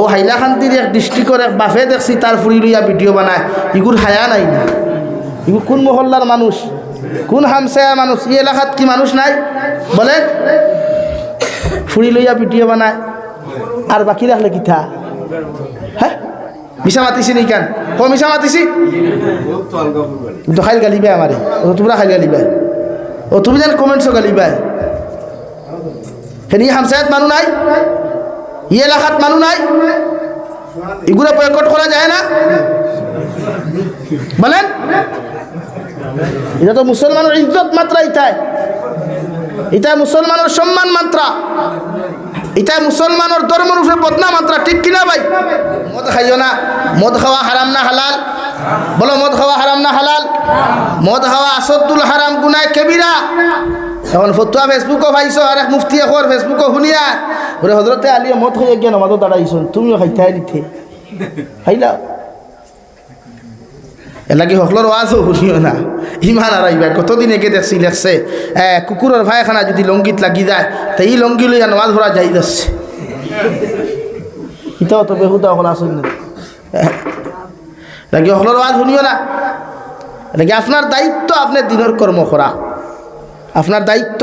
ও হাইলাকান্দির এক ডিস্ট্রিক্টর এক বাফে দেখছি তার ফুরি লইয়া ভিডিও বানায়। ইগুর হায়া নাই। ইগুর কোন মহল্লার মানুষ? কোন হামসায়া মানুষ? এই এলাকাত কি মানুষ নাই? বলে ফুরি লইয়া ভিডিও বানায়। আর বাকি রাখলে কিথা হ্যাঁ মিশা মাতিছি নি কেন ও মিশা মাতিছি? তো খাইল গালিবে আমারে ও তোমরা খাইল গালিবে ও তুমি যেন কমেন্টসও গালিবে হেনি হামসায়াত মানুষ নাই? ই এলাকাত মানুষ নাই? এগুলো বয়কট করা যায় না? বলেন? এটা তো মুসলমানের ইজ্জত মাত্রা ইটাই। এটা মুসলমানের সম্মান মাত্রা এটা মুসলমানের ধর্মের উপরে বদনা মাত্রা ঠিক কিনা ভাই? মদ খাইও না। মদ খাওয়া হারাম না হালাল? বলো মদ খাওয়া হারাম না হালাল? মদ খাওয়া আসদ্দুল হারাম গুনায় কেবিরা এখন ফতুয়া ফেসবুকও পাইছ আর এক মুফতি এখন ফেসবুকও শুনিয়া? ওরে হজরতে আলিয়ে মদ খাইয়া গিয়ে নমাজও দাঁড়াইছুন তুমিও খাইতে দিতে খাইলা? এলাকি সকলের ওয়াজও শুনিও না। ইমান আর আইবা কতদিন একে দেখছি লেখছে। এ, কুকুরের ভাইখানা যদি লঙ্গিত লাগি যায় তো এই লঙ্গি লইয়া নমাজ ভরা যাই যাচ্ছে ইটাও তো বেহুদা সকল আসুন লাগি সকলের ওয়াজ শুনিও না। লাগি আপনার দায়িত্ব আপনার দিনের কর্ম করা আপনার দায়িত্ব,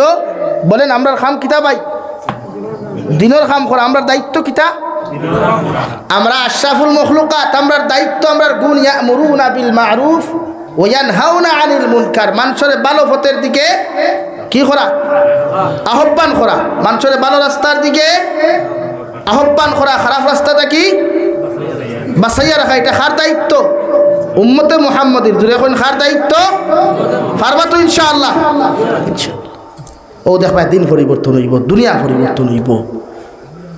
বলেন আমরার খাম কিতা ভাই? দিনের কাম করা, আমরার দায়িত্ব কিতা? আমরা আশরাফুল মখলুকাত, আমরার দায়িত্ব, আমরার গুণ ইয়ামুরুনা বিল মারুফ ও ইয়ানহাউনা আনিল মুনকার। মানুষের ভালো পথের দিকে কি করা? আহ্বান করা। মানুষের ভালো রাস্তার দিকে আহ্বান করা। খারাপ রাস্তাটা কি? বাসাইয়া রাখা। এটা খার দায়িত্ব? উম্মতে মুহাম্মদের দূরে এখন খার দায়িত্ব? পারবা তো ইনশাআল্লাহ। ও দেখবা দিন পরিবর্তন হইব দুনিয়া পরিবর্তন হইব।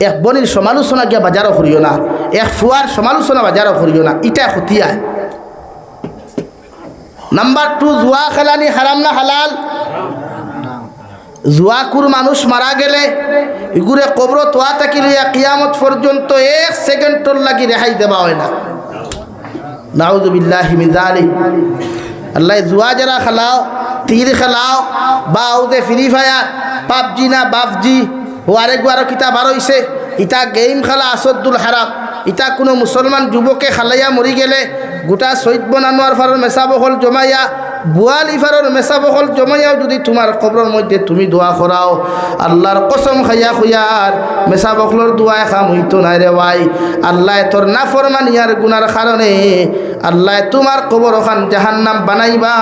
এক বনির সমালোচনা গিয়া বাজারও করিও না, এক ফুয়ার সমালোচনা বাজারও করিও না, ইটা খতিয়ায়। নাম্বার টু জুয়া খেলানি হারাম না হালাল? জুয়াকুর মানুষ মারা গেলে ইগুরে কবর তোয়া থাকি লইয়া কিয়ামত পর্যন্ত এক সেকেন্ডর লাগি রেহাই দেওয়া হয় না। নাউজুবিল্লাহ মিজালি আল্লাহ জুয়া যারা খেলাও তীর খেলাও বা ওদে ফ্রি ফায়ার, পাবজি না বাপজি ও আরেক আর হইছে। ইটা গেম খেলা আসদ্দুল হারাম। ইটা কোনো মুসলমান যুবকে খালাইয়া মরি গেলে গোটা শহীদ বনানোয়ার ফারর মেসাবহল জমাইয়া বুয়াল ইফারর মেসা বহল জমাইয়াও যদি তোমার কবরের মধ্যে তুমি দোয়া করাও আল্লাহর কসম খাইয়া খুয়ার মেসা বখলর দোয়া খাম হইতো নাই রে ভাই। আল্লাহ তোর না ফরমানিয়ার গুনার কারণে আল্লাহ তোমার কবর ওখান জাহান্নাম বানাইবা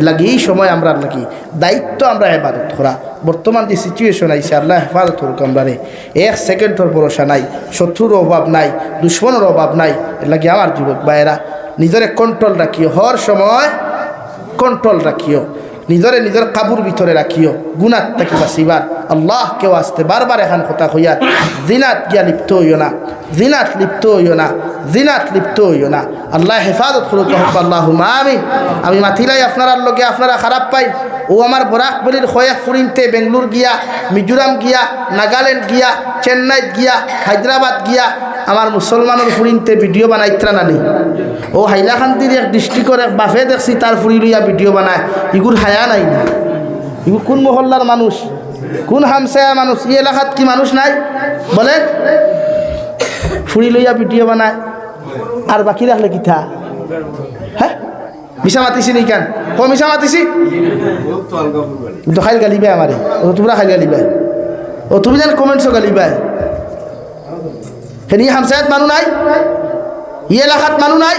লাগি এই সময় আমরা লাগি দায়িত্ব আমরা এবাদত করা বর্তমান যে সিচুয়েশন আইছে আল্লাহ হেফাজত করুক আমরা রে এক সেকেন্ডের ভরসা নাই শত্রুর অভাব নাই দুশ্মনের অভাব নাই। লাগি আমার যুবক ভাইয়েরা নিজেরে কন্ট্রোল রাখিও। হর সময় কন্ট্রোল রাখিও। নিজরে নিজের কাবুর ভিতরে রাখিও। গুণাত থাকি বাঁচিবার। আল্লাহ কেউ আসতে বারবার এখন কথা হইয়ার দিনাত গিয়া লিপ্ত হইও না। জিনাত লিপ্ত হইও না, জিনাত লিপ্ত হইও না। আল্লাহ হেফাজত করুক আল্লাহ আমি আমি মাথিলাই আপনার লগে আপনারা খারাপ পাই। ও আমার বরাক বলির খয়াক ফুরিনতে বেঙ্গলোর গিয়া, মিজোরাম গিয়া, নাগাল্যান্ড গিয়া চেন্নাইত গিয়া, হায়দ্রাবাদ গিয়া, আমার মুসলমানের ফুরিনতে ভিডিও বানাইত্রা নানি ও হাইলাকান্দির এক ডিস্ট্রিক্টর এক বাফে দেখছি, তার ফুরি লইয়া ভিডিও বানায়। ইগুর হায়া নাই। ইগুর কোন মহল্লার মানুষ? কোন হামসায়া মানুষ? এই এলাকাত কি মানুষ নাই? বলেন। ফুরি লইয়া ভিডিও বানায় আর বাকি রাখলে কিথা হ্যাঁ মিশা মাতিছি নি কেন ও মিশা মাতিছি? তো খাইল গালিবে আমারে ও তোমরা খাইল গালিবে ও তুমি যেন কমেন্টসও গালিবে হেনি হামসায়াত মানুষ নাই? ই এলাকাত মানুষ নাই?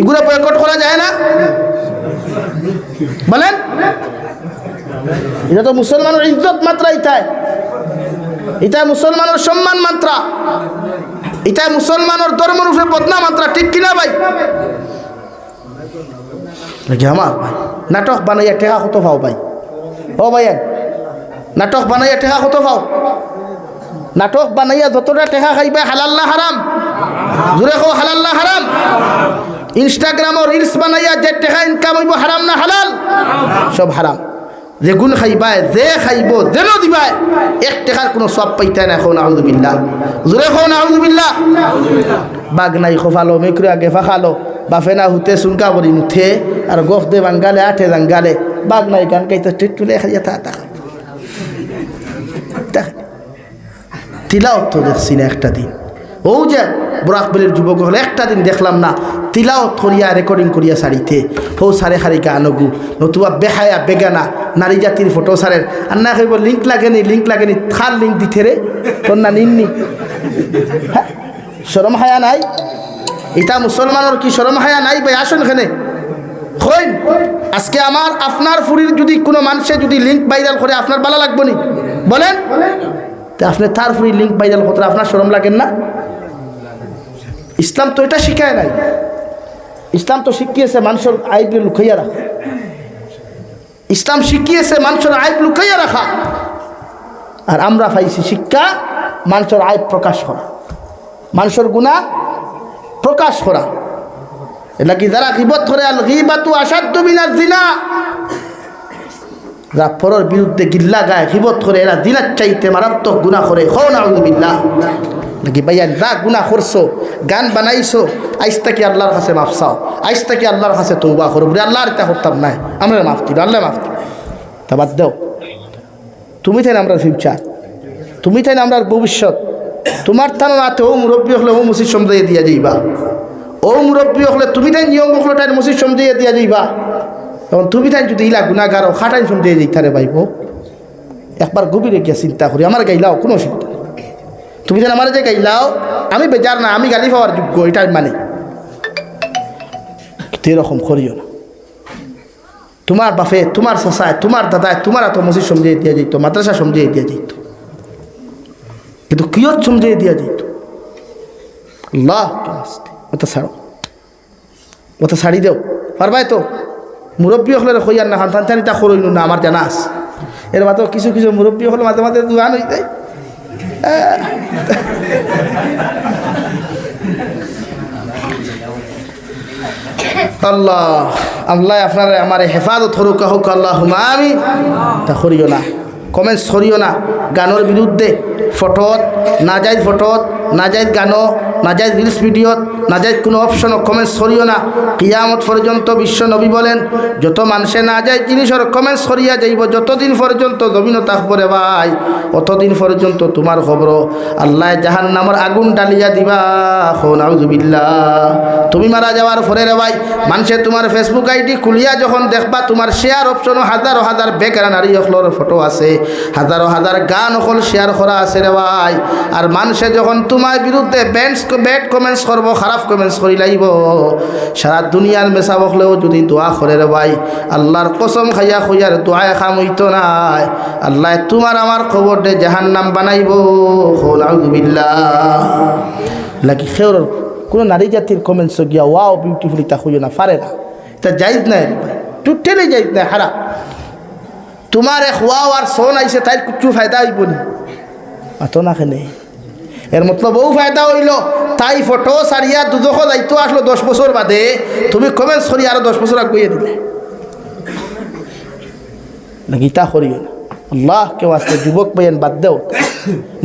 এগুলো বয়কট করা যায় না? বলেন? এটা তো মুসলমানের ইজ্জত মাত্রা ইটাই এটা মুসলমানের সম্মান মাত্রা। এটা মুসলমানের ধর্মের উপরে বদনা মাত্রা, ঠিক কিনা ভাই? নাকি আমার? নাটক বানাইয়া টেকা কত পাও ভাই? ও ভাই নাটক বানাইয়া টেকা কত পাও? নাটক বানাইয়া যতটা টেকা খাইবা, হালাল না হারাম? জোরে কো হালাল্লা হারাম? ইনস্টাগ্রামও রিলস বানাইয়া যে টেকা ইনকাম হইব, হারাম না হালাল? সব হারাম। যেগুন খাইবাই যে খাইব যেন দিবাই এক টেকার কোনো সব পাইতে না এখন আহমদুবিল্লা জোরে খন আহমদুবিল্লা বাঘ নাই খোফালো মেকুরি আগে ফাঁকালো বাফে না হুতে সুনকা বলি মুথে আর গফ দে বাঙ্গালে আঠে জাঙ্গালে বাঘ নাই গান গাইতে টিটুলে খাইয়া থা তা তো দেখছি না একটা দিন। ও যে বরাকবেলের যুবক হলে, একটা দিন দেখলাম না, তিলাওত করিয়া রেকর্ডিং করিয়া শাড়িতে হৌ সারে খারি গানগু নতুবা বেহায়া, বেগানা, নারী জাতির ফটো সারের। আর না কইব লিঙ্ক লাগেনি লিঙ্ক লাগেনি থার লিঙ্ক দিতে রে, তোর না নিননি। হ্যাঁ সরম হায়া নাই? এটা মুসলমানের কি সরম হায়া নাই ভাই? আসুন এখানে। হইন আজকে আমার, আপনার ফুরির যদি কোনো মানুষে যদি লিঙ্ক ভাইরাল করে, আপনার ভালো লাগবো নি? বলেন। তা আপনি তার ফুরি লিঙ্ক ভাইরাল কথা আপনার সরম লাগেন না? ইসলাম তো এটা শিখায় নাই। ইসলাম তো শিখিয়েছে মানুষের আইব লুকাইয়া রাখা। ইসলাম শিখিয়েছে মানুষের আইব লুকাইয়া রাখা। আর আমরা পাইছি শিক্ষা মানুষের আইব প্রকাশ করা। মানুষের গুণা প্রকাশ করা। এটা কি যারা গিবত করে আল গিবাতু আসাধ্য বিনার জিনা। যারা পরের বিরুদ্ধে গিল্লা গায় গিবত করে এরা দিনার চাইতে মারাত্মক গুণা করে। হো না বিল্লাহ নাকি ভাইয়া, যা গুণা করছ, গান বানাইছো, আইস তাকে আল্লাহর কাছে মাফ চাও, আইস তাকে আল্লাহর কাছে তৌবা করো। বলে আল্লাহর এটা করতাম নাই। আমরা মাফ দিল আল্লাহ মাফ দিল তা বাদ দেও। তুমি তাই আমরা ফিউচার। তুমি তাই আমরা ভবিষ্যৎ। তোমার থানো নাতে ও মুরব্বী হলে ও মসজিদ সমঝাইয়া দিয়া যাইবা। ও মুরব্বী হলে তুমি তাই নিয়ম হলে তাই মসজিদ সমঝাইয়া দিয়া যাইবা। তখন তুমি তাই যদি ইলা গুণাগার ও খাটাই সমঝাইয়া যাইতারে বাইব একবার গভীরে গিয়া চিন্তা করি, আমার গাইলাও কোনো অসুবিধা তুমি যেন আমার যে গাইলাও আমি বেজার না, আমি গালি পাওয়ার যোগ্য এটা মানি। এরকম করিও না। তোমার বাপে, তোমার চাচায় তোমার দাদায় তোমার এত মসজিদ সমঝিয়ে দিয়া যেত মাদ্রাসা সমঝিয়ে দিয়া যেত কিন্তু কিয়ত সমঝিয়ে দিয়া যেত আল্লাহ ওটা ছাড়ো। ওটা শাড়ি দেও। পারবাই তো? মুরব্বী হলে খৈয়ার না খান থানি তা খরই না, আমার জানা আছে। এর মাত্র কিছু কিছু মুরব্বী হলে মাঝে মাঝে দোকান যায় আল্লাহ আল্লাহ আপনার, আমার হেফাজত হরুক হোক আল্লাহ আমি তা করিও না। কমেন্টস করিও না। গানের বিরুদ্ধে ফটোত নাজাইজ ফটোত নাজাইজ গানো নাজাইজ রিলস ভিডিওত নাজাইজ কোনো অপশন কমেন্টস করিও না। কিয়ামত পর্যন্ত বিশ্ব নবী বলেন, যত মানুষে না যায় জিনিসের কমেন্টস করিয়া যাইব, যতদিন পর্যন্ত জমিন থাকব রে ভাই, অতদিন পর্যন্ত তোমার খবর। আল্লাহ জাহান নামর আগুন ডালিয়া দিবা হৌনাউজুবিল্লা তুমি মারা যাওয়ার পরে রে ভাই, মানুষে তোমার ফেসবুক আইডি খুলিয়া যখন দেখবা, তোমার শেয়ার অপশনও হাজারো হাজার বেকার নারী ফটো আছে। হাজারো হাজার গান অকল শেয়ার করা আছে রে ভাই। আর মানুষে যখন তোমার বিরুদ্ধে বেন্স ব্যাড কমেন্টস করব, খারাপ কমেন্টস করি লাইব। সারা দুনিয়ার মেশা বকলেও যদি দোয়া করে রে ভাই, আল্লাহর কসম খাইয়া খুঁজার দোয়ায় খাম হইতো নাই। আল্লাহ তোমার আমার খবর দে জাহান নাম বানাইব বিল্লাহ। লাগি খেওর কোনো নারী জাতির কমেন্টস গিয়া ওয়াও বিউটিফুল তা খুঁজো না, পারে না। তা যাইজ নাই টুটেলে যাইজ নাই হারা তোমার ওয়াও আর সোন আইসে তাই কিছু ফায়দা হইব নি? আতো না খেলে এর মতলব বউ ফায়দা হইল, তাই ফটো সারিয়া দুদখ দায়িত্ব আসলো দশ বছর বাদে, তুমি কমেন্টস করি আরও দশ বছর আগুয়ে দিলে। গীতা করিও না? আল্লাহ, কেউ আসতে যুবক বইয়েন বাদ দেও।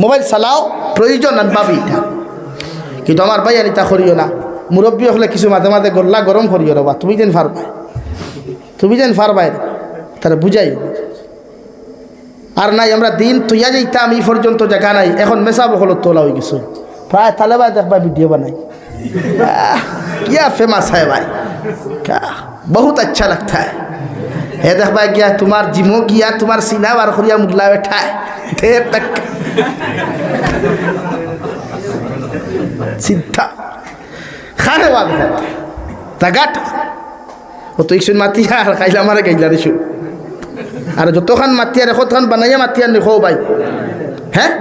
মোবাইল চালাও প্রয়োজন আনবাবি এটা কিন্তু আমার ভাই আনিতা করিও না। মুরব্বী হলে কিছু মাঝে মাঝে গল্লা গরম করিও রবা তুমি যেন ফারবাই তুমি যেন ফারবাই তারা বুঝাই আর নাই আমরা দিন তুইয়া যাইতাম এই পর্যন্ত জায়গা নাই এখন মেসা বকল তোলা হয়ে গেছো প্রায় তালে ভাই দেখবা ভিডিও বানাই আহ, क्या फेमस है भाई क्या बहुत अच्छा लगता है ये देख भाई क्या तुम्हार जिमो किया तुम्हार सीना बार खुरिया मुगला बैठा है देर तक সিদ্ধা খারে বাদ তাগাট ও তো ইকশন মাতিয়া আর খাইলা মারে গাইলা দিছো আর যতখান মাতিয়া রেখো তখন বানাইয়া মাতিয়া নেখো ভাই। হ্যাঁ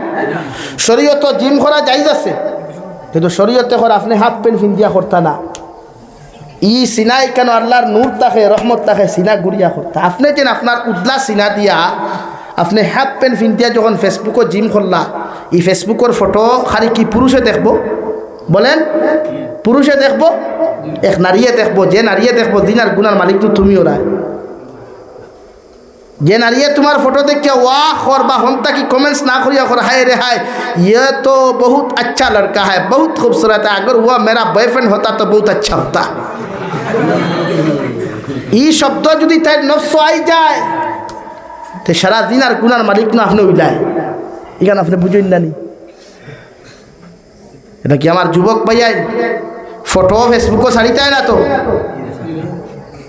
শরীয়ত জিম করা যাইজ আছে, কিন্তু শরীয়তে করা আপনি হাফ প্যান্ট ফিন্দিয়া করতা না। ই সিনাই কেন আল্লাহর নূর তাকে, রহমত তাকে সিনা গুড়িয়া করতা? আপনি যেন আপনার উদলা সিনা দিয়া আপনি হাফ প্যান্ট ফিন্দিয়া যখন ফেসবুকও জিম করলা এই ফেসবুকের ফটো খালি কি পুরুষে দেখব? বলেন, পুরুষে দেখব, এক নারীয়ে দেখব, যে নারীয়ে দেখব দিনার গুনার মালিক তো তুমিও রায় যে নারিয়ে তোমার फोटो देख के वाह और बा हम तक कमेंट्स ना करिए और हाय रे हाय ये तो बहुत अच्छा लड़का है बहुत खूबसूरत है अगर वो मेरा बॉयफ्रेंड होता तो बहुत अच्छा होता এই শব্দ যদি তাই নফস আই যায় তো সারা দিন আর গুনার মালিক না আপনি উইলায় এখানে আপনি বুঝেন না নি এটা কি আমার যুবক ভাইয়াই ফটো ফেসবুকও ছাড়িতাই না তো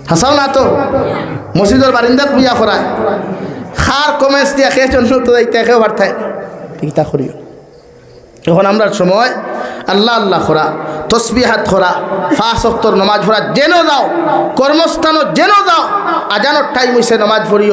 হাসাও না তো। মসজিদের বারিন্দাত পূজা করা খার কমে দিয়া খেয়ে তো খেয়ে। বার্তায় করিও এখন আমরা সময়, আল্লাহ আল্লাহ খোরা তসবিহাত খোরা ফাঁসক্তর নমাজ ভরা যেন যাও কর্মস্থানও যেন যাও আজানোর টাইম হয়েছে নমাজ ভরিও